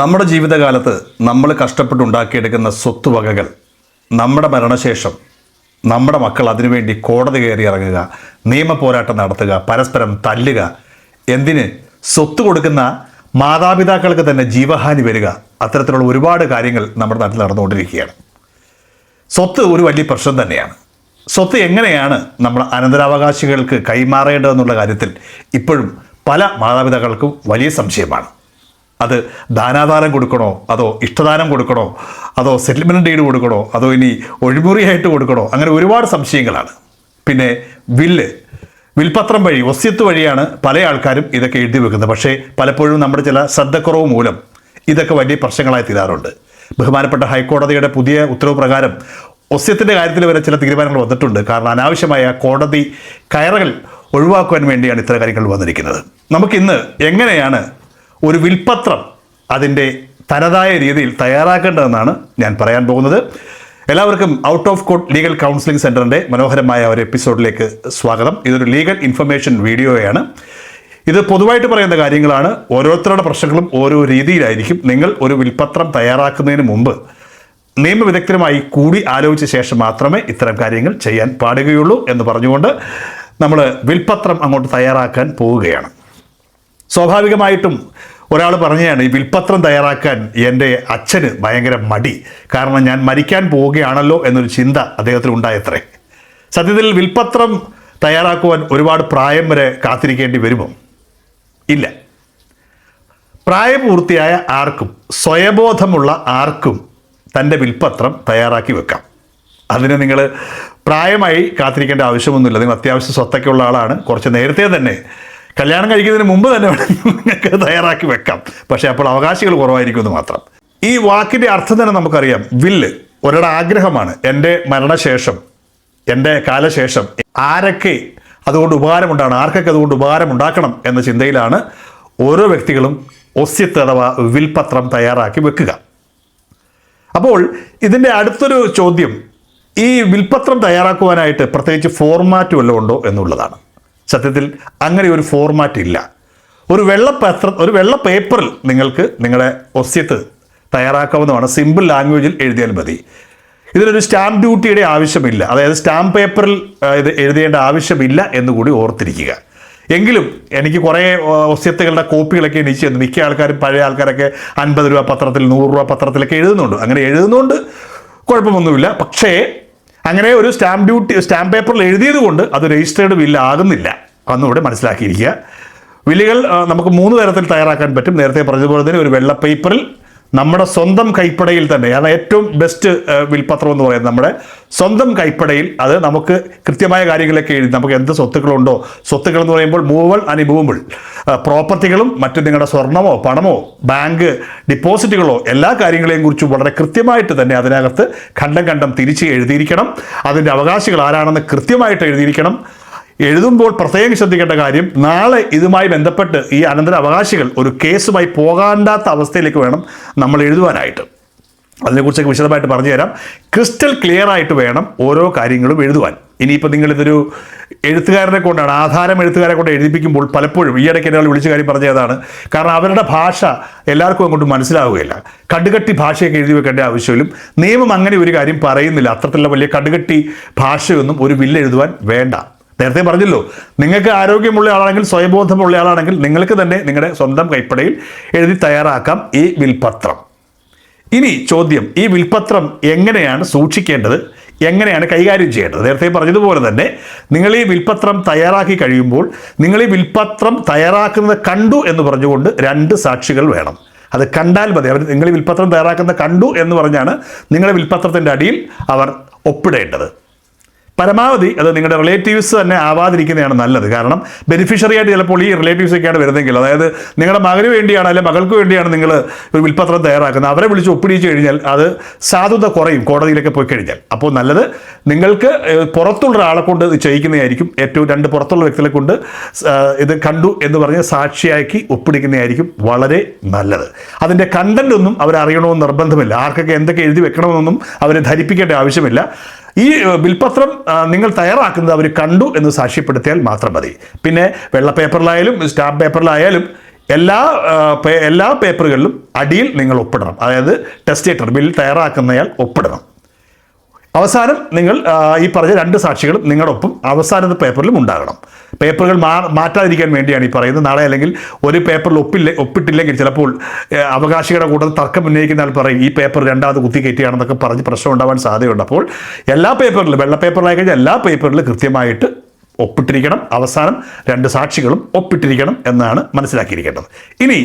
നമ്മുടെ ജീവിതകാലത്ത് നമ്മൾ കഷ്ടപ്പെട്ടുണ്ടാക്കിയെടുക്കുന്ന സ്വത്തുവകകൾ നമ്മുടെ മരണശേഷം നമ്മുടെ മക്കൾ അതിനുവേണ്ടി കോടതി കയറി ഇറങ്ങുക നിയമ പോരാട്ടം നടത്തുക പരസ്പരം തല്ലുക എന്തിന് സ്വത്ത് കൊടുക്കുന്ന മാതാപിതാക്കൾക്ക് തന്നെ ജീവഹാനി വരിക അത്തരത്തിലുള്ള ഒരുപാട് കാര്യങ്ങൾ നമ്മുടെ നാട്ടിൽ നടന്നുകൊണ്ടിരിക്കുകയാണ്. സ്വത്ത് ഒരു വലിയ പ്രശ്നം തന്നെയാണ്. സ്വത്ത് എങ്ങനെയാണ് നമ്മൾ അനന്തരാവകാശികൾക്ക് കൈമാറേണ്ടതെന്നുള്ള കാര്യത്തിൽ ഇപ്പോഴും പല മാതാപിതാക്കൾക്കും വലിയ സംശയമാണ്. അത് ദാനാദാനം കൊടുക്കണോ? അതോ ഇഷ്ടദാനം കൊടുക്കണോ? അതോ സെറ്റിൽമെന്റ് ഡീഡ് കൊടുക്കണോ? അതോ ഇനി ഒഴിമുറിയായിട്ട് കൊടുക്കണോ? അങ്ങനെ ഒരുപാട് സംശയങ്ങളാണ്. പിന്നെ വില്ല് വിൽപത്രം വഴി ഒസ്യത്ത് വഴിയാണ് പല ആൾക്കാരും ഇതൊക്കെ എഴുതി വെക്കുന്നത്. പക്ഷേ പലപ്പോഴും നമ്മുടെ ചില ശ്രദ്ധക്കുറവ് മൂലം ഇതൊക്കെ വലിയ പ്രശ്നങ്ങളായി തീരാറുണ്ട്. ബഹുമാനപ്പെട്ട ഹൈക്കോടതിയുടെ പുതിയ ഉത്തരവ് പ്രകാരം ഒസ്യത്തിന്റെ കാര്യത്തിൽ വരെ ചില തീരുമാനങ്ങൾ വന്നിട്ടുണ്ട്. കാരണം അനാവശ്യമായ കോടതി കയറുകൾ ഒഴിവാക്കുവാൻ വേണ്ടിയാണ് ഇത്തരം കാര്യങ്ങൾ വന്നിരിക്കുന്നത്. നമുക്കിന്ന് എങ്ങനെയാണ് ഒരു വിൽപ്പത്രം അതിന്റെ തനതായ രീതിയിൽ തയ്യാറാക്കേണ്ടതെന്നാണ് ഞാൻ പറയാൻ പോകുന്നത്. എല്ലാവർക്കും out of court legal counselling സെന്ററിന്റെ മനോഹരമായ ഒരു എപ്പിസോഡിലേക്ക് സ്വാഗതം. ഇതൊരു ലീഗൽ ഇൻഫർമേഷൻ വീഡിയോയാണ്. ഇത് പൊതുവായിട്ട് പറയുന്ന കാര്യങ്ങളാണ്. ഓരോരുത്തരുടെ പ്രശ്നങ്ങളും ഓരോ രീതിയിലായിരിക്കും. നിങ്ങൾ ഒരു വിൽപ്പത്രം തയ്യാറാക്കുന്നതിന് മുമ്പ് നിയമവിദഗ്ധരുമായി കൂടി ആലോചിച്ച ശേഷം മാത്രമേ ഇത്തരം കാര്യങ്ങൾ ചെയ്യാൻ പാടുകയുള്ളൂ എന്ന് പറഞ്ഞുകൊണ്ട് നമ്മൾ വിൽപ്പത്രം അങ്ങോട്ട് തയ്യാറാക്കാൻ പോവുകയാണ്. സ്വാഭാവികമായിട്ടും ഒരാൾ പറഞ്ഞതാണ് ഈ വിൽപ്പത്രം തയ്യാറാക്കാൻ എന്റെ അച്ഛന് ഭയങ്കര മടി. കാരണം ഞാൻ മരിക്കാൻ പോവുകയാണല്ലോ എന്നൊരു ചിന്ത അദ്ദേഹത്തിന് ഉണ്ടായത്രേ. സത്യത്തിൽ വിൽപ്പത്രം തയ്യാറാക്കുവാൻ ഒരുപാട് പ്രായം വരെ കാത്തിരിക്കേണ്ടി വരുമോ? ഇല്ല. പ്രായപൂർത്തിയായ ആർക്കും സ്വയബോധമുള്ള ആർക്കും തന്റെ വിൽപ്പത്രം തയ്യാറാക്കി വെക്കാം. അതിന് നിങ്ങൾ പ്രായമായി കാത്തിരിക്കേണ്ട ആവശ്യമൊന്നുമില്ല. നിങ്ങൾ അത്യാവശ്യം സ്വത്തൊക്കെ ഉള്ള ആളാണ്. കുറച്ച് നേരത്തെ തന്നെ കല്യാണം കഴിക്കുന്നതിന് മുമ്പ് തന്നെ വേണമെങ്കിൽ നിങ്ങൾക്ക് തയ്യാറാക്കി വെക്കാം. പക്ഷേ അപ്പോൾ അവകാശികൾ കുറവായിരിക്കും എന്ന് മാത്രം. ഈ വാക്കിന്റെ അർത്ഥം തന്നെ നമുക്കറിയാം. വില്ല് ഒരാളുടെ ആഗ്രഹമാണ്. എന്റെ മരണശേഷം എന്റെ കാലശേഷം ആരൊക്കെ അതുകൊണ്ട് ഉപകാരമുണ്ടാണ് ആർക്കൊക്കെ അതുകൊണ്ട് ഉപകാരമുണ്ടാക്കണം എന്ന ചിന്തയിലാണ് ഓരോ വ്യക്തികളും ഒസ്യത്ത് അഥവാ വിൽപത്രം തയ്യാറാക്കി വെക്കുക. അപ്പോൾ ഇതിന്റെ അടുത്തൊരു ചോദ്യം ഈ വിൽപത്രം തയ്യാറാക്കുവാനായിട്ട് പ്രത്യേകിച്ച് ഫോർമാറ്റ് വല്ലതും ഉണ്ടോ എന്നുള്ളതാണ്. സത്യത്തിൽ അങ്ങനെ ഒരു ഫോർമാറ്റ് ഇല്ല. ഒരു വെള്ള പത്ര ഒരു വെള്ള പേപ്പറിൽ നിങ്ങൾക്ക് നിങ്ങളുടെ ഒസ്യത്ത് തയ്യാറാക്കാവുന്നതാണ്. സിമ്പിൾ ലാംഗ്വേജിൽ എഴുതിയാൽ മതി. ഇതിനൊരു സ്റ്റാമ്പ് ഡ്യൂട്ടിയുടെ ആവശ്യമില്ല. അതായത് സ്റ്റാമ്പ് പേപ്പറിൽ ഇത് എഴുതേണ്ട ആവശ്യമില്ല എന്നുകൂടി ഓർത്തിരിക്കുക. എങ്കിലും എനിക്ക് കുറേ ഒസ്യത്തുകളുടെ കോപ്പികളൊക്കെ എനിക്ക് ചെന്ന് മിക്ക ആൾക്കാരും പഴയ ആൾക്കാരൊക്കെ അൻപത് രൂപ പത്രത്തിൽ നൂറ് രൂപ പത്രത്തിലൊക്കെ എഴുതുന്നുണ്ട്. അങ്ങനെ എഴുതുന്നുണ്ട്. കുഴപ്പമൊന്നുമില്ല. പക്ഷേ അങ്ങനെ ഒരു സ്റ്റാമ്പ് ഡ്യൂട്ടി സ്റ്റാമ്പ് പേപ്പറിൽ എഴുതിയത് കൊണ്ട് അത് രജിസ്റ്റേർഡ് ബില്ല് ആകുന്നില്ല. അന്നുകൂടെ മനസ്സിലാക്കിയിരിക്കുക. വില്ലുകൾ നമുക്ക് മൂന്ന് തരത്തിൽ തയ്യാറാക്കാൻ പറ്റും. നേരത്തെ പറഞ്ഞതുപോലെ തന്നെ ഒരു വെള്ള പേപ്പറിൽ നമ്മുടെ സ്വന്തം കൈപ്പടയിൽ തന്നെ അതാണ് ഏറ്റവും ബെസ്റ്റ് വിൽപത്രം എന്ന് പറയുന്നത് നമ്മുടെ സ്വന്തം കൈപ്പടയിൽ അത് നമുക്ക് കൃത്യമായ കാര്യങ്ങളൊക്കെ എഴുതി നമുക്ക് എന്ത് സ്വത്തുക്കളുണ്ടോ സ്വത്തുക്കൾ എന്ന് പറയുമ്പോൾ മൂവൽ അനിമൂവബിൾ പ്രോപ്പർട്ടികളും മറ്റു നിങ്ങളുടെ സ്വർണമോ പണമോ ബാങ്ക് ഡിപ്പോസിറ്റുകളോ എല്ലാ കാര്യങ്ങളെയും കുറിച്ച് വളരെ കൃത്യമായിട്ട് തന്നെ അതിനകത്ത് ഖണ്ഡം ഖണ്ഡം തിരിച്ച് എഴുതിയിരിക്കണം. അതിന്റെ അവകാശികൾ ആരാണെന്ന് കൃത്യമായിട്ട് എഴുതിയിരിക്കണം. എഴുതുമ്പോൾ പ്രത്യേകം ശ്രദ്ധിക്കേണ്ട കാര്യം നാളെ ഇതുമായി ബന്ധപ്പെട്ട് ഈ അനന്തര അവകാശികൾ ഒരു കേസുമായി പോകാണ്ടാത്ത അവസ്ഥയിലേക്ക് വേണം നമ്മൾ എഴുതുവാനായിട്ട്. അതിനെക്കുറിച്ചൊക്കെ വിശദമായിട്ട് പറഞ്ഞു തരാം ക്രിസ്റ്റൽ ക്ലിയർ ആയിട്ട് വേണം ഓരോ കാര്യങ്ങളും എഴുതുവാൻ. ഇനിയിപ്പോൾ നിങ്ങളിതൊരു എഴുത്തുകാരനെ കൊണ്ടാണ് ആധാരം എഴുത്തുകാരെ കൊണ്ട് എഴുതിപ്പിക്കുമ്പോൾ പലപ്പോഴും ഈ ഇടയ്ക്ക് ഒരാൾ വിളിച്ച കാര്യം പറഞ്ഞതാണ് കാരണം അവരുടെ ഭാഷ എല്ലാവർക്കും അങ്ങോട്ട് മനസ്സിലാവുകയില്ല. കടുകട്ടി ഭാഷയൊക്കെ എഴുതി വെക്കേണ്ട ആവശ്യമില്ല. നിയമം അങ്ങനെ ഒരു കാര്യം പറയുന്നില്ല. അത്തരത്തിലുള്ള വലിയ കടുകട്ടി ഭാഷയൊന്നും ഒരു ബില്ല് എഴുതുവാൻ വേണ്ട. നേരത്തെ പറഞ്ഞല്ലോ നിങ്ങൾക്ക് ആരോഗ്യമുള്ള ആളാണെങ്കിൽ സ്വയബോധമുള്ള ആളാണെങ്കിൽ നിങ്ങൾക്ക് തന്നെ നിങ്ങളുടെ സ്വന്തം കൈപ്പടയിൽ എഴുതി തയ്യാറാക്കാം ഈ വിൽപത്രം. ഇനി ചോദ്യം ഈ വിൽപത്രം എങ്ങനെയാണ് സൂക്ഷിക്കേണ്ടത്? എങ്ങനെയാണ് കൈകാര്യം ചെയ്യേണ്ടത്? നേരത്തെ പറഞ്ഞതുപോലെ തന്നെ നിങ്ങൾ ഈ വിൽപത്രം തയ്യാറാക്കി കഴിയുമ്പോൾ നിങ്ങൾ ഈ വിൽപത്രം തയ്യാറാക്കുന്നത് കണ്ടു എന്ന് പറഞ്ഞുകൊണ്ട് രണ്ട് സാക്ഷികൾ വേണം. അത് കണ്ടാൽ മതി. അവർ നിങ്ങൾ വിൽപത്രം തയ്യാറാക്കുന്നത് കണ്ടു എന്ന് പറഞ്ഞാണ് നിങ്ങളുടെ വിൽപത്രത്തിന്റെ അടിയിൽ അവർ ഒപ്പിടേണ്ടത്. പരമാവധി അത് നിങ്ങളുടെ റിലേറ്റീവ്സ് തന്നെ ആവാതിരിക്കുന്നതാണ് നല്ലത്. കാരണം ബെനിഫിഷ്യറി ആയിട്ട് ചിലപ്പോൾ ഈ റിലേറ്റീവ്സ് ഒക്കെയാണ് വരുന്നതെങ്കിൽ അതായത് നിങ്ങളുടെ മകന് വേണ്ടിയാണ് അല്ലെങ്കിൽ മകൾക്ക് വേണ്ടിയാണ് നിങ്ങൾ ഒരു വിൽപ്പത്രം തയ്യാറാക്കുന്നത്. അവരെ വിളിച്ച് ഒപ്പിടിച്ച് കഴിഞ്ഞാൽ അത് സാധുത കുറയും കോടതിയിലൊക്കെ പോയി കഴിഞ്ഞാൽ. അപ്പോൾ നല്ലത് നിങ്ങൾക്ക് പുറത്തുള്ള ഒരാളെ കൊണ്ട് ഇത് ചെയ്യിക്കുന്നതായിരിക്കും. ഏറ്റവും രണ്ട് പുറത്തുള്ള വ്യക്തികളെ കൊണ്ട് ഇത് കണ്ടു എന്ന് പറഞ്ഞ് സാക്ഷിയാക്കി ഒപ്പിടിക്കുന്നതായിരിക്കും വളരെ നല്ലത്. അതിന്റെ കണ്ടന്റ് ഒന്നും അവരറിയണമെന്ന് നിർബന്ധമില്ല. ആർക്കൊക്കെ എന്തൊക്കെ എഴുതി വെക്കണമെന്നൊന്നും അവരെ ധരിപ്പിക്കേണ്ട ആവശ്യമില്ല. ഈ ബിൽപത്രം നിങ്ങൾ തയ്യാറാക്കുന്നത് അവർ കണ്ടു എന്ന് സാക്ഷ്യപ്പെടുത്തിയാൽ മാത്രം മതി. പിന്നെ വെള്ള പേപ്പറിലായാലും സ്റ്റാമ്പ് പേപ്പറിലായാലും എല്ലാ എല്ലാ പേപ്പറുകളിലും അടിയിൽ നിങ്ങൾ ഒപ്പിടണം. അതായത് ടെസ്റ്റേറ്റർ ബിൽ തയ്യാറാക്കുന്നയാൾ ഒപ്പിടണം. അവസാനം നിങ്ങൾ ഈ പറഞ്ഞ രണ്ട് സാക്ഷികളും നിങ്ങളുടെ ഒപ്പം അവസാനത്തെ പേപ്പറിലും ഉണ്ടാകണം. പേപ്പറുകൾ മാ മാറ്റാതിരിക്കാൻ വേണ്ടിയാണ് ഈ പറയുന്നത്. നാളെ അല്ലെങ്കിൽ ഒരു പേപ്പറിൽ ഒപ്പില്ല ഒപ്പിട്ടില്ലെങ്കിൽ ചിലപ്പോൾ അവകാശികളുടെ കൂട്ടത്തിൽ തർക്കം ഉന്നയിക്കുന്ന ആൾ പറയും ഈ പേപ്പർ രണ്ടാമത് കുത്തി കയറ്റിയാണെന്നൊക്കെ പറഞ്ഞ് പ്രശ്നം ഉണ്ടാവാൻ സാധ്യതയുണ്ട്. അപ്പോൾ എല്ലാ പേപ്പറിലും വെള്ള പേപ്പറിലായി കഴിഞ്ഞാൽ എല്ലാ പേപ്പറിലും കൃത്യമായിട്ട് ഒപ്പിട്ടിരിക്കണം. അവസാനം രണ്ട് സാക്ഷികളും ഒപ്പിട്ടിരിക്കണം എന്നാണ് മനസ്സിലാക്കിയിരിക്കേണ്ടത്. ഇനി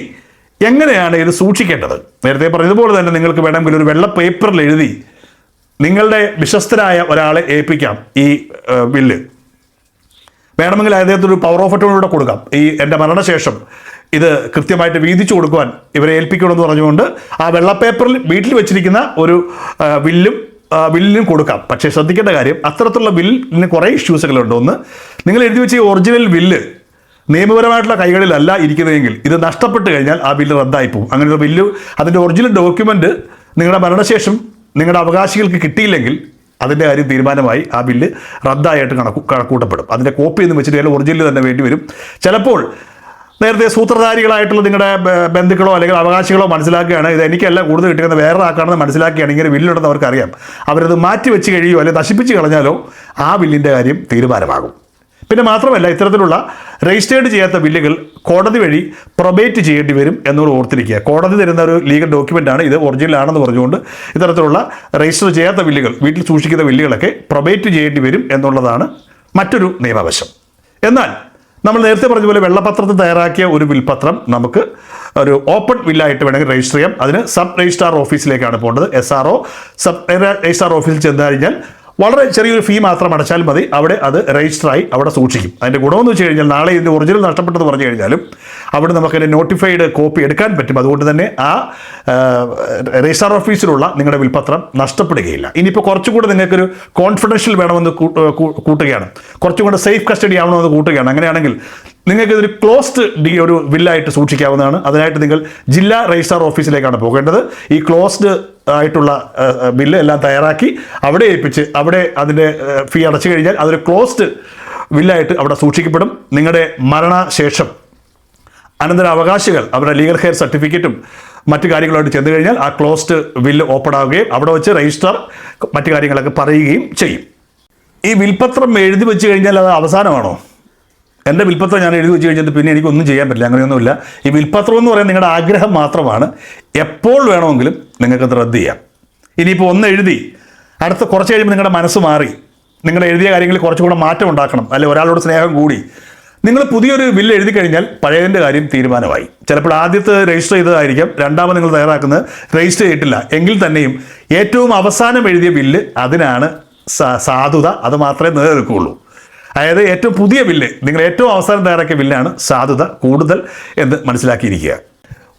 എങ്ങനെയാണ് ഇത് സൂക്ഷിക്കേണ്ടത്? നേരത്തെ പറഞ്ഞതുപോലെ തന്നെ നിങ്ങൾക്ക് വേണമെങ്കിൽ ഒരു വെള്ള പേപ്പറിൽ എഴുതി നിങ്ങളുടെ വിശ്വസ്തരായ ഒരാളെ ഏൽപ്പിക്കാം ഈ ബില്ല്. വേണമെങ്കിൽ അദ്ദേഹത്തിന് ഒരു പവർ ഓഫ് അറ്റോണിലൂടെ കൊടുക്കാം. ഈ എന്റെ മരണശേഷം ഇത് കൃത്യമായിട്ട് വീതിച്ചു കൊടുക്കുവാൻ ഇവരെ ഏൽപ്പിക്കണമെന്ന് പറഞ്ഞുകൊണ്ട് ആ വെള്ളപ്പേപ്പറിൽ വീട്ടിൽ വെച്ചിരിക്കുന്ന ഒരു വില്ലും ബില്ലിനും കൊടുക്കാം. പക്ഷേ ശ്രദ്ധിക്കേണ്ട കാര്യം അത്തരത്തിലുള്ള ബില്ലിന് കുറേ ഇഷ്യൂസുകളുണ്ട് ഒന്ന് നിങ്ങൾ എഴുതി വെച്ച ഈ ഒറിജിനൽ ബില്ല് നിയമപരമായിട്ടുള്ള കൈകളിലല്ല ഇരിക്കുന്നതെങ്കിൽ ഇത് നഷ്ടപ്പെട്ട് കഴിഞ്ഞാൽ ആ ബില്ല് റദ്ദായി പോകും അങ്ങനെ ബില്ല് അതിന്റെ ഒറിജിനൽ ഡോക്യുമെന്റ് നിങ്ങളുടെ മരണശേഷം നിങ്ങളുടെ അവകാശികൾക്ക് കിട്ടിയില്ലെങ്കിൽ അതിന്റെ കാര്യം തീരുമാനമായി ആ ബില്ല് റദ്ദായിട്ട് കണക്കു കണക്കൂട്ടപ്പെടും. അതിന്റെ കോപ്പി എന്ന് വെച്ചിട്ട് അതിൽ ഒറിജിനൽ തന്നെ വേണ്ടി വരും. ചിലപ്പോൾ നേരത്തെ സൂത്രധാരികളായിട്ടുള്ള നിങ്ങളുടെ ബന്ധുക്കളോ അല്ലെങ്കിൽ അവകാശികളോ മനസ്സിലാക്കുകയാണ് ഇത് എനിക്കല്ല കൂടുതൽ കിട്ടിയത് വേറെ ആക്കാണെന്ന് മനസ്സിലാക്കുകയാണ് ഇങ്ങനെ ബില്ലുണ്ടെന്ന് അവർക്കറിയാം അവരത് മാറ്റി വെച്ച് കഴിയുമോ അല്ലെങ്കിൽ നശിപ്പിച്ച് കളഞ്ഞാലോ ആ ബില്ലിന്റെ കാര്യം തീരുമാനമാകും. പിന്നെ മാത്രമല്ല ഇത്തരത്തിലുള്ള രജിസ്റ്റേർഡ് ചെയ്യാത്ത ബില്ലുകൾ കോടതി വഴി പ്രൊബേറ്റ് ചെയ്യേണ്ടി വരും എന്നുകൂടെ ഓർത്തിരിക്കുക. കോടതി തരുന്ന ഒരു ലീഗൽ ഡോക്യുമെന്റാണ് ഇത് ഒറിജിനൽ ആണെന്ന് പറഞ്ഞുകൊണ്ട് ഇത്തരത്തിലുള്ള രജിസ്റ്റർ ചെയ്യാത്ത ബില്ലുകൾ വീട്ടിൽ സൂക്ഷിക്കുന്ന ബില്ലുകളൊക്കെ പ്രൊബേറ്റ് ചെയ്യേണ്ടി വരും എന്നുള്ളതാണ് മറ്റൊരു നിയമവശം. എന്നാൽ നമ്മൾ നേരത്തെ പറഞ്ഞ പോലെ വെള്ളപത്രത്തിൽ തയ്യാറാക്കിയ ഒരു വിൽപത്രം നമുക്ക് ഒരു ഓപ്പൺ വില്ലായിട്ട് വേണമെങ്കിൽ രജിസ്റ്റർ ചെയ്യാം. അതിന് സബ് രജിസ്ട്രാർ ഓഫീസിലേക്കാണ് പോകേണ്ടത്. എസ് ആർ സബ് രജിസ്ട്രാർ ഓഫീസിൽ ചെന്നു കഴിഞ്ഞാൽ വളരെ ചെറിയൊരു ഫീ മാത്രം അടച്ചാൽ മതി. അവിടെ അത് രജിസ്റ്ററായി അവിടെ സൂക്ഷിക്കും. അതിന്റെ ഗുണമെന്ന് വെച്ച് കഴിഞ്ഞാൽ നാളെ ഇതിന്റെ ഒറിജിനൽ നഷ്ടപ്പെട്ടെന്ന് പറഞ്ഞു കഴിഞ്ഞാലും അവിടെ നമുക്ക് അതിന്റെ നോട്ടിഫൈഡ് കോപ്പി എടുക്കാൻ പറ്റും. അതുകൊണ്ട് തന്നെ ആ രജിസ്ട്രാർ ഓഫീസിലുള്ള നിങ്ങളുടെ വിൽപത്രം നഷ്ടപ്പെടുകയില്ല. ഇനിയിപ്പോൾ കുറച്ചുകൂടെ നിങ്ങൾക്കൊരു കോൺഫിഡൻഷ്യൽ വേണമെന്ന് കൂട്ടുകയാണ്. കുറച്ചും കൂടെ സേഫ് കസ്റ്റഡി ആവണമെന്ന് കൂട്ടുകയാണ്. അങ്ങനെയാണെങ്കിൽ നിങ്ങൾക്ക് ഇതൊരു ക്ലോസ്ഡ് ഡി ഒരു ബില്ലായിട്ട് സൂക്ഷിക്കാവുന്നതാണ്. അതിനായിട്ട് നിങ്ങൾ ജില്ലാ രജിസ്ട്രാർ ഓഫീസിലേക്കാണ് പോകേണ്ടത്. ഈ ക്ലോസ്ഡ് ആയിട്ടുള്ള ബില്ല് എല്ലാം തയ്യാറാക്കി അവിടെ ഏൽപ്പിച്ച് അവിടെ അതിന്റെ ഫീ അടച്ചു കഴിഞ്ഞാൽ അതൊരു ക്ലോസ്ഡ് ബില്ലായിട്ട് അവിടെ സൂക്ഷിക്കപ്പെടും. നിങ്ങളുടെ മരണശേഷം അനന്തര അവകാശികൾ അവരുടെ ലീഗൽ ഹെയർ സർട്ടിഫിക്കറ്റും മറ്റു കാര്യങ്ങളുമായിട്ട് ചെന്ന് കഴിഞ്ഞാൽ ആ ക്ലോസ്ഡ് ബില്ല് ഓപ്പൺ ആവുകയും അവിടെ വെച്ച് രജിസ്ട്രാർ മറ്റു കാര്യങ്ങളൊക്കെ പറയുകയും ചെയ്യും. ഈ വിൽപത്രം എഴുതി വെച്ച് കഴിഞ്ഞാൽ അത് അവസാനമാണോ? എന്റെ വിൽപ്പത്രം ഞാൻ എഴുതി വെച്ച് കഴിഞ്ഞിട്ട് പിന്നെ എനിക്കൊന്നും ചെയ്യാൻ പറ്റില്ല അങ്ങനെയൊന്നുമില്ല. ഈ വിൽപ്പത്രം എന്ന് പറയുന്നത് നിങ്ങളുടെ ആഗ്രഹം മാത്രമാണ്. എപ്പോൾ വേണമെങ്കിലും നിങ്ങൾക്ക് അത് റദ്ദ് ചെയ്യാം. ഇനിയിപ്പോൾ ഒന്ന് എഴുതി അടുത്ത കുറച്ച് കഴിയുമ്പോൾ നിങ്ങളുടെ മനസ്സ് മാറി. നിങ്ങൾ എഴുതിയ കാര്യങ്ങളിൽ കുറച്ചുകൂടെ മാറ്റം ഉണ്ടാക്കണം അല്ലെ ഒരാളോട് സ്നേഹം കൂടി. നിങ്ങൾ പുതിയൊരു ബില്ല് എഴുതി കഴിഞ്ഞാൽ പഴയതിന്റെ കാര്യം തീരുമാനമായി. ചിലപ്പോൾ ആദ്യത്തെ രജിസ്റ്റർ ചെയ്തതായിരിക്കാം രണ്ടാമത് നിങ്ങൾ തയ്യാറാക്കുന്നത് രജിസ്റ്റർ ചെയ്തിട്ടില്ല. എങ്കിൽ തന്നെയും ഏറ്റവും അവസാനം എഴുതിയ ബില്ല് അതിനാണ് സാധുത അത് മാത്രമേ നിലനിൽക്കുകയുള്ളൂ അതായത് ഏറ്റവും പുതിയ ബില്ല് നിങ്ങൾ ഏറ്റവും അവസാനം തയ്യാറാക്കിയ ബില്ലാണ് സാധുത കൂടുതൽ എന്ന് മനസ്സിലാക്കിയിരിക്കുക.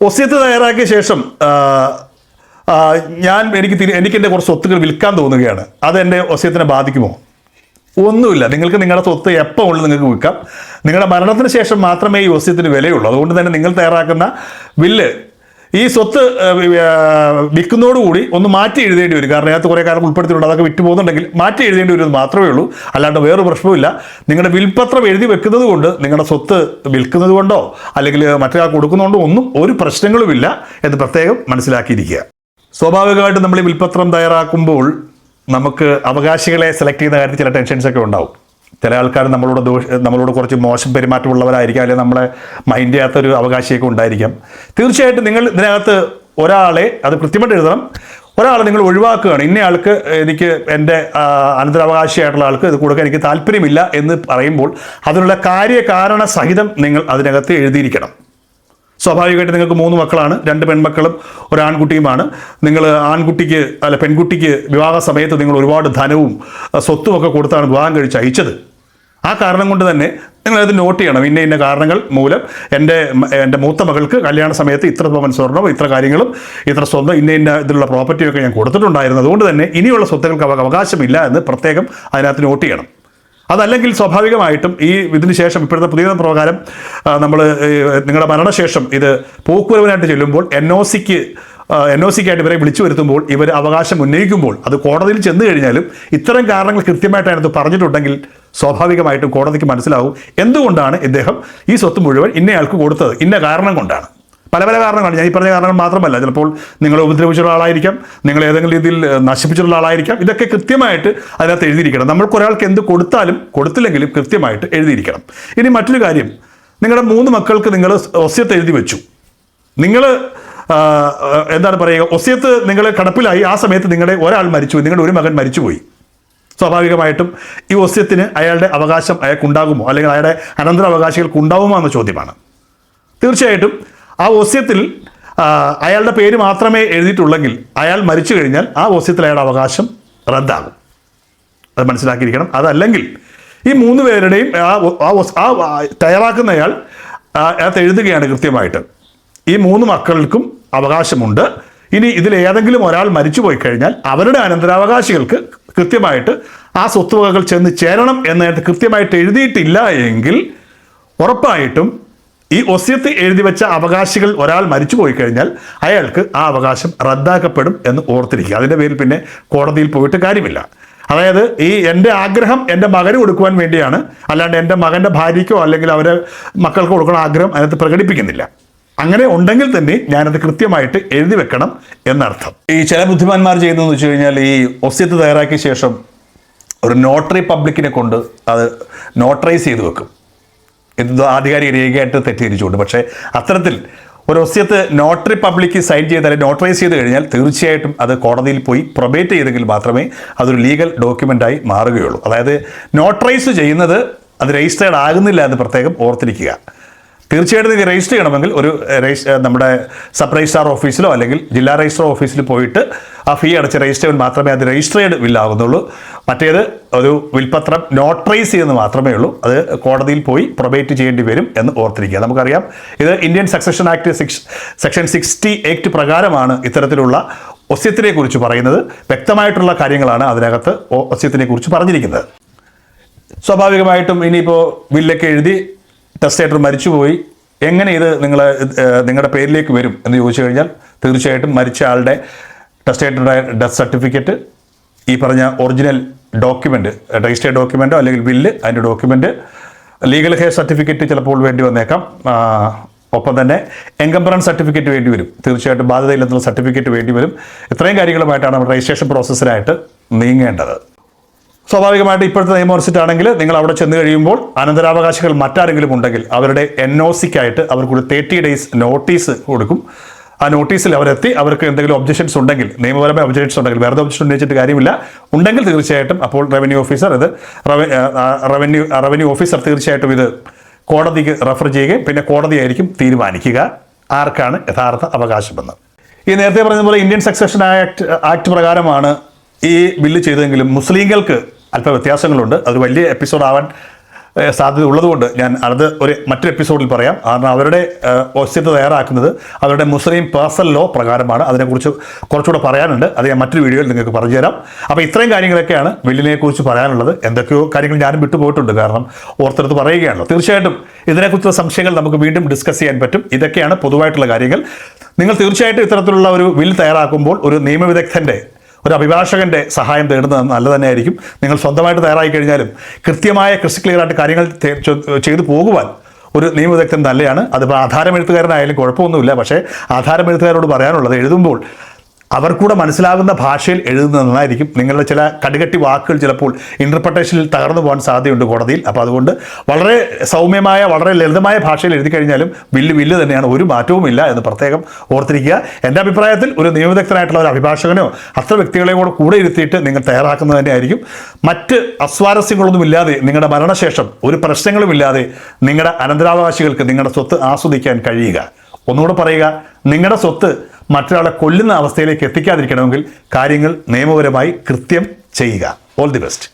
ഒസ്യത്ത് തയ്യാറാക്കിയ ശേഷം ഞാൻ എനിക്ക് തിരി- എനിക്ക് എന്റെ കുറച്ച് സ്വത്തുകൾ വിൽക്കാൻ തോന്നുകയാണ്. അത് എന്റെ ഒസ്യത്തിനെ ബാധിക്കുമോ? ഒന്നുമില്ല. നിങ്ങൾക്ക് നിങ്ങളുടെ സ്വത്ത് എപ്പോൾ ഉള്ളു നിങ്ങൾക്ക് വിൽക്കാം. നിങ്ങളുടെ മരണത്തിന് ശേഷം മാത്രമേ ഈ ഒസ്യത്തിന് വിലയുള്ളൂ. അതുകൊണ്ട് തന്നെ നിങ്ങൾ തയ്യാറാക്കുന്ന ബില്ല് ഈ സ്വത്ത് വിൽക്കുന്നതോടുകൂടി ഒന്ന് മാറ്റി എഴുതേണ്ടി വരും. കാരണം അതിനകത്ത് കുറേ കാലം ഉൾപ്പെടുത്തിയിട്ടുണ്ട്. അതൊക്കെ വിറ്റ് പോകുന്നുണ്ടെങ്കിൽ മാറ്റി എഴുതേണ്ടി വരും മാത്രമേ ഉള്ളൂ. അല്ലാണ്ട് വേറൊരു പ്രശ്നവുമില്ല. നിങ്ങളുടെ വിൽപത്രം എഴുതി വെക്കുന്നത് കൊണ്ട് നിങ്ങളുടെ സ്വത്ത് വിൽക്കുന്നത് കൊണ്ടോ അല്ലെങ്കിൽ മറ്റൊരാൾ കൊടുക്കുന്നതുകൊണ്ടോ ഒന്നും ഒരു പ്രശ്നങ്ങളുമില്ല എന്ന് പ്രത്യേകം മനസ്സിലാക്കിയിരിക്കുക. സ്വാഭാവികമായിട്ടും നമ്മൾ ഈ വിൽപത്രം തയ്യാറാക്കുമ്പോൾ നമുക്ക് അവകാശികളെ സെലക്ട് ചെയ്യുന്ന കാര്യത്തിൽ ചില ടെൻഷൻസ് ഒക്കെ ഉണ്ടാവും. ചില ആൾക്കാർ നമ്മളോട് ദോഷ നമ്മളോട് കുറച്ച് മോശം പെരുമാറ്റമുള്ളവരായിരിക്കാം അല്ലെങ്കിൽ നമ്മളെ മൈൻഡ് ചെയ്യാത്തൊരു അവകാശിയൊക്കെ ഉണ്ടായിരിക്കാം. തീർച്ചയായിട്ടും നിങ്ങൾ ഇതിനകത്ത് ഒരാളെ അത് കൃത്യമായിട്ട് എഴുതണം ഒരാളെ നിങ്ങൾ ഒഴിവാക്കുകയാണ്. ഇന്ന ആൾക്ക് എനിക്ക് എന്റെ അനന്തരാവകാശിയായിട്ടുള്ള ആൾക്ക് ഇത് കൊടുക്കാൻ എനിക്ക് താല്പര്യമില്ല എന്ന് പറയുമ്പോൾ അതിനുള്ള കാര്യകാരണ സഹിതം നിങ്ങൾ അതിനകത്ത് എഴുതിയിരിക്കണം. സ്വാഭാവികമായിട്ട് നിങ്ങൾക്ക് മൂന്ന് മക്കളാണ് രണ്ട് പെൺമക്കളും ഒരു ആൺകുട്ടിയുമാണ്. നിങ്ങൾ ആൺകുട്ടിക്ക് അല്ല പെൺകുട്ടിക്ക് വിവാഹ സമയത്ത് നിങ്ങൾ ഒരുപാട് ധനവും സ്വത്തും ഒക്കെ കൊടുത്താണ് വിവാഹം കഴിച്ച് അയച്ചത്. ആ കാരണം കൊണ്ട് തന്നെ നിങ്ങളത് നോട്ട് ചെയ്യണം. ഇന്ന ഇന്ന കാരണങ്ങൾ മൂലം എന്റെ എന്റെ മൂത്ത മകൾക്ക് കല്യാണ സമയത്ത് ഇത്ര പവൻ സ്വർണവും ഇത്ര കാര്യങ്ങളും ഇത്ര സ്വന്തം ഇന്ന ഇന്ന ഇതിലുള്ള പ്രോപ്പർട്ടിയൊക്കെ ഞാൻ കൊടുത്തിട്ടുണ്ടായിരുന്നു. അതുകൊണ്ട് തന്നെ ഇനിയുള്ള സ്വത്തുക്കൾക്ക് അവ- അവകാശമില്ല എന്ന് പ്രത്യേകം അതിനകത്ത് നോട്ട് ചെയ്യണം. അതല്ലെങ്കിൽ സ്വാഭാവികമായിട്ടും ഈ ഇതിന് ശേഷം ഇപ്പോഴത്തെ പുതിയ പ്രകാരം നമ്മൾ നിങ്ങളുടെ മരണശേഷം ഇത് പോക്കുവരവനായിട്ട് ചെല്ലുമ്പോൾ എൻ ഒ സിക്ക് എൻ ഒ സിക്കായിട്ട് ഇവരെ വിളിച്ചു വരുത്തുമ്പോൾ ഇവർ അവകാശം ഉന്നയിക്കുമ്പോൾ അത് കോടതിയിൽ ചെന്ന് കഴിഞ്ഞാലും ഇത്തരം കാരണങ്ങൾ കൃത്യമായിട്ട് അതിനകത്ത് പറഞ്ഞിട്ടുണ്ടെങ്കിൽ സ്വാഭാവികമായിട്ടും കോടതിക്ക് മനസ്സിലാവും. എന്തുകൊണ്ടാണ് ഇദ്ദേഹം ഈ സ്വത്ത് മുഴുവൻ ഇന്നയാൾക്ക് കൊടുത്തത്? ഇന്ന കാരണം കൊണ്ടാണ്. പല പല കാരണങ്ങളാണ് ഞാൻ ഈ പറഞ്ഞ കാരണങ്ങൾ മാത്രമല്ല. ചിലപ്പോൾ നിങ്ങൾ ഉപദ്രവിച്ചുള്ള ആളായിരിക്കാം. നിങ്ങൾ ഏതെങ്കിലും രീതിയിൽ നശിപ്പിച്ചിട്ടുള്ള ആളായിരിക്കാം. ഇതൊക്കെ കൃത്യമായിട്ട് അതിനകത്ത് എഴുതിയിരിക്കണം. നമ്മൾക്ക് ഒരാൾക്ക് എന്ത് കൊടുത്താലും കൊടുത്തില്ലെങ്കിലും കൃത്യമായിട്ട് എഴുതിയിരിക്കണം. ഇനി മറ്റൊരു കാര്യം. നിങ്ങളുടെ മൂന്ന് മക്കൾക്ക് നിങ്ങൾ ഒസ്യത്ത് എഴുതി വെച്ചു. നിങ്ങൾ എന്താണ് പറയുക? ഒസ്യത്ത് നിങ്ങൾ കടപ്പിലായി. ആ സമയത്ത് നിങ്ങളുടെ ഒരാൾ മരിച്ചു. നിങ്ങളുടെ ഒരു മകൻ മരിച്ചുപോയി. സ്വാഭാവികമായിട്ടും ഈ ഒസ്യത്തിന് അയാളുടെ അവകാശം അയാൾക്കുണ്ടാകുമോ? അല്ലെങ്കിൽ അയാളുടെ അനന്തരാവകാശികൾക്ക് ഉണ്ടാകുമോ എന്ന ചോദ്യമാണ്. തീർച്ചയായിട്ടും ആ ഓസ്യത്തിൽ അയാളുടെ പേര് മാത്രമേ എഴുതിയിട്ടുള്ളെങ്കിൽ അയാൾ മരിച്ചു കഴിഞ്ഞാൽ ആ ഓസ്യത്തിൽ അയാളുടെ അവകാശം റദ്ദാകും. അത് മനസ്സിലാക്കിയിരിക്കണം. അതല്ലെങ്കിൽ ഈ മൂന്ന് പേരുടെയും ആ ആ തയ്യാറാക്കുന്നയാൾ അത് എഴുതുകയാണ് കൃത്യമായിട്ട്. ഈ മൂന്ന് മക്കൾക്കും അവകാശമുണ്ട്. ഇനി ഇതിൽ ഏതെങ്കിലും ഒരാൾ മരിച്ചു പോയി കഴിഞ്ഞാൽ അവരുടെ അനന്തരാവകാശികൾക്ക് കൃത്യമായിട്ട് ആ സ്വത്തുവകകൾ ചെന്ന് ചേരണം എന്നതിനകത്ത് കൃത്യമായിട്ട് എഴുതിയിട്ടില്ല എങ്കിൽ ഉറപ്പായിട്ടും ഈ ഒസ്യത്ത് എഴുതി വെച്ച അവകാശികൾ ഒരാൾ മരിച്ചു പോയി കഴിഞ്ഞാൽ അയാൾക്ക് ആ അവകാശം റദ്ദാക്കപ്പെടും എന്ന് ഓർത്തിരിക്കുക. അതിന്റെ പേരിൽ പിന്നെ കോടതിയിൽ പോയിട്ട് കാര്യമില്ല. അതായത് ഈ എന്റെ ആഗ്രഹം എന്റെ മകന് കൊടുക്കുവാൻ വേണ്ടിയാണ്. അല്ലാണ്ട് എന്റെ മകന്റെ ഭാര്യയ്ക്കോ അല്ലെങ്കിൽ അവരെ മക്കൾക്ക് കൊടുക്കുന്ന ആഗ്രഹം അതിനകത്ത് പ്രകടിപ്പിക്കുന്നില്ല. അങ്ങനെ ഉണ്ടെങ്കിൽ തന്നെ ഞാനത് കൃത്യമായിട്ട് എഴുതി വെക്കണം എന്നർത്ഥം. ഈ ചില ബുദ്ധിമാന്മാർ ചെയ്യുന്നതെന്ന് വെച്ച് കഴിഞ്ഞാൽ ഈ ഒസ്യത്ത് തയ്യാറാക്കിയ ശേഷം ഒരു നോട്ടറി പബ്ലിക്കിനെ കൊണ്ട് അത് നോട്ടറൈസ് ചെയ്ത് വെക്കും. ഇത് ആധികാരിക രേഖയായിട്ട് തെറ്റിദ്ധരിച്ചുകൊണ്ട്. പക്ഷേ അത്തരത്തിൽ ഒരു ഒസ്യത്ത് നോട്ടറി പബ്ലിക്ക് സൈൻ ചെയ്താൽ നോട്ടറൈസ് ചെയ്ത് കഴിഞ്ഞാൽ തീർച്ചയായിട്ടും അത് കോടതിയിൽ പോയി പ്രൊബേറ്റ് ചെയ്തെങ്കിൽ മാത്രമേ അതൊരു ലീഗൽ ഡോക്യുമെന്റായി മാറുകയുള്ളൂ. അതായത് നോട്ടറൈസ് ചെയ്യുന്നത് അത് രജിസ്റ്റേർഡ് ആകുന്നില്ല എന്ന് പ്രത്യേകം ഓർത്തിരിക്കുക. തീർച്ചയായിട്ടും നിങ്ങൾക്ക് രജിസ്റ്റർ ചെയ്യണമെങ്കിൽ ഒരു നമ്മുടെ സബ് രജിസ്ട്രാർ ഓഫീസിലോ അല്ലെങ്കിൽ ജില്ലാ രജിസ്ട്രാർ ഓഫീസിൽ പോയിട്ട് ആ ഫീ അടച്ച് രജിസ്റ്റർ ചെയ്യാൻ മാത്രമേ അത് രജിസ്റ്റേഡ് ബില്ലാകുന്നുള്ളൂ മറ്റേത് ഒരു വിൽപത്രം നോട്ടറൈസ് ചെയ്യുന്നത് മാത്രമേ ഉള്ളൂ. അത് കോടതിയിൽ പോയി പ്രൊബേറ്റ് ചെയ്യേണ്ടി വരും എന്ന് ഓർത്തിരിക്കുക. നമുക്കറിയാം ഇത് Indian succession act six section sixty eight പ്രകാരമാണ് ഇത്തരത്തിലുള്ള ഒസ്യത്തിനെ കുറിച്ച് പറയുന്നത്. വ്യക്തമായിട്ടുള്ള കാര്യങ്ങളാണ് അതിനകത്ത് ഒസ്യത്തിനെ കുറിച്ച് പറഞ്ഞിരിക്കുന്നത്. സ്വാഭാവികമായിട്ടും ഇനിയിപ്പോൾ ബില്ലൊക്കെ എഴുതി ടെസ്റ്റേറ്റർ മരിച്ചുപോയി. എങ്ങനെ ഇത് നിങ്ങൾ നിങ്ങളുടെ പേരിലേക്ക് വരും എന്ന് ചോദിച്ചു കഴിഞ്ഞാൽ തീർച്ചയായിട്ടും മരിച്ച ആളുടെ ടെസ്റ്റേറ്ററുടെ ഡെത്ത് സർട്ടിഫിക്കറ്റ് ഈ പറഞ്ഞ ഒറിജിനൽ ഡോക്യുമെന്റ് രജിസ്റ്റേഡ് ഡോക്യുമെന്റോ അല്ലെങ്കിൽ ബില്ല് അതിന്റെ ഡോക്യുമെന്റ് ലീഗൽ ഹെയർ സർട്ടിഫിക്കറ്റ് ചിലപ്പോൾ വേണ്ടി വന്നേക്കാം. ഒപ്പം തന്നെ എൻകംബറൻസ് സർട്ടിഫിക്കറ്റ് വേണ്ടി വരും. തീർച്ചയായിട്ടും ബാധ്യതയില്ലെന്നുള്ള സർട്ടിഫിക്കറ്റ് വേണ്ടി വരും. ഇത്രയും കാര്യങ്ങളുമായിട്ടാണ് നമ്മൾ രജിസ്ട്രേഷൻ പ്രോസസ്സിനായിട്ട് നീങ്ങേണ്ടത്. സ്വാഭാവികമായിട്ട് ഇപ്പോഴത്തെ നിയമം അനുസരിച്ചാണെങ്കിൽ നിങ്ങൾ അവിടെ ചെന്ന് കഴിയുമ്പോൾ അനന്തരാവകാശികൾ മറ്റാരെങ്കിലും ഉണ്ടെങ്കിൽ അവരുടെ എൻ ഒ സിക്കായിട്ട് അവർക്കൊരു തേർട്ടി ഡേയ്സ് നോട്ടീസ് കൊടുക്കും. ആ നോട്ടീസിൽ അവരെത്തി അവർക്ക് എന്തെങ്കിലും ഒബ്ജക്ഷൻസ് ഉണ്ടെങ്കിൽ നിയമപരമായ ഒബ്ജക്ഷൻസ് ഉണ്ടെങ്കിൽ വേറെ ഒബ്ജക്ഷൻ ഉന്നയിച്ചിട്ട് കാര്യമില്ല. ഉണ്ടെങ്കിൽ തീർച്ചയായിട്ടും അപ്പോൾ റവന്യൂ ഓഫീസർ ഇത് റവന്യൂ റവന്യൂ ഓഫീസർ തീർച്ചയായിട്ടും ഇത് കോടതിക്ക് റെഫർ ചെയ്യുകയും പിന്നെ കോടതിയായിരിക്കും തീരുമാനിക്കുക. ആർക്കാണ് യഥാർത്ഥ അവകാശമെന്ന്. ഈ നേരത്തെ പറഞ്ഞതുപോലെ ഇന്ത്യൻ സക്സഷൻ ആക്ട് ആക്ട് പ്രകാരമാണ് ഈ ബില്ല് ചെയ്തതെങ്കിലും മുസ്ലിങ്ങൾക്ക് അല്പ വ്യത്യാസങ്ങളുണ്ട്. അത് വലിയ എപ്പിസോഡ് ആവാൻ സാധ്യത ഉള്ളതുകൊണ്ട് ഞാൻ അത് ഒരു മറ്റൊരു എപ്പിസോഡിൽ പറയാം. കാരണം അവരുടെ ഒസ്യത്ത് തയ്യാറാക്കുന്നത് അവരുടെ മുസ്ലിം പേഴ്സണൽ ലോ പ്രകാരമാണ്. അതിനെക്കുറിച്ച് കുറച്ചുകൂടെ പറയാനുണ്ട്. അത് ഞാൻ മറ്റൊരു വീഡിയോയിൽ നിങ്ങൾക്ക് പറഞ്ഞു തരാം അപ്പോൾ ഇത്രയും കാര്യങ്ങളൊക്കെയാണ് ബില്ലിനെക്കുറിച്ച് പറയാനുള്ളത്. എന്തൊക്കെയോ കാര്യങ്ങൾ ഞാനും വിട്ടുപോയിട്ടുണ്ട്. കാരണം ഓർത്തെടുത്ത് പറയുകയാണല്ലോ. തീർച്ചയായിട്ടും ഇതിനെക്കുറിച്ചുള്ള സംശയങ്ങൾ നമുക്ക് വീണ്ടും ഡിസ്കസ് ചെയ്യാൻ പറ്റും. ഇതൊക്കെയാണ് പൊതുവായിട്ടുള്ള കാര്യങ്ങൾ. നിങ്ങൾ തീർച്ചയായിട്ടും ഇത്തരത്തിലുള്ള ഒരു ബിൽ തയ്യാറാക്കുമ്പോൾ ഒരു നിയമവിദഗ്ധന്റെ ഒരു അഭിഭാഷകന്റെ സഹായം തേടുന്നത് നല്ല തന്നെയായിരിക്കും. നിങ്ങൾ സ്വന്തമായിട്ട് തയ്യാറായി കഴിഞ്ഞാലും കൃത്യമായ ക്രിസ്റ്റൽ ക്ലിയർ ആയിട്ട് കാര്യങ്ങൾ ചെയ്തു പോകുവാൻ ഒരു നിയമവിദഗ്ധൻ നല്ലതാണ് അതിപ്പോൾ ആധാരമെഴുത്തുകാരനായാലും കുഴപ്പമൊന്നുമില്ല. പക്ഷേ ആധാരമെഴുത്തുകാരോട് പറയാനുള്ളത് എഴുതുമ്പോൾ അവർ കൂടെ മനസ്സിലാകുന്ന ഭാഷയിൽ എഴുതുന്നത് നന്നായിരിക്കും. നിങ്ങളുടെ ചില കടുകട്ടി വാക്കുകൾ ചിലപ്പോൾ ഇന്റർപ്രട്ടേഷനിൽ തകർന്നു പോകാൻ സാധ്യതയുണ്ട് കോടതിയിൽ. അപ്പോൾ അതുകൊണ്ട് വളരെ സൗമ്യമായ വളരെ ലളിതമായ ഭാഷയിൽ എഴുതി കഴിഞ്ഞാലും ബില്ല് ബില്ല് തന്നെയാണ്. ഒരു മാറ്റവുമില്ല എന്ന് പ്രത്യേകം ഓർത്തിരിക്കുക. എന്റെ അഭിപ്രായത്തിൽ ഒരു നിയമവിദഗ്ധനായിട്ടുള്ള ഒരു അഭിഭാഷകനോ അത്ര വ്യക്തികളെയും കൂടെ കൂടെ ഇരുത്തിയിട്ട് നിങ്ങൾ തയ്യാറാക്കുന്നത് തന്നെയായിരിക്കും. മറ്റ് അസ്വാരസ്യങ്ങളൊന്നുമില്ലാതെ നിങ്ങളുടെ മരണശേഷം ഒരു പ്രശ്നങ്ങളുമില്ലാതെ നിങ്ങളുടെ അനന്തരാവകാശികൾക്ക് നിങ്ങളുടെ സ്വത്ത് ആസ്വദിക്കാൻ കഴിയുക. ഒന്നുകൂടെ പറയുക നിങ്ങളുടെ സ്വത്ത് മറ്റൊരാളെ കൊല്ലുന്ന അവസ്ഥയിലേക്ക് എത്തിക്കാതിരിക്കണമെങ്കിൽ കാര്യങ്ങൾ നിയമപരമായി കൃത്യം ചെയ്യുക. All the best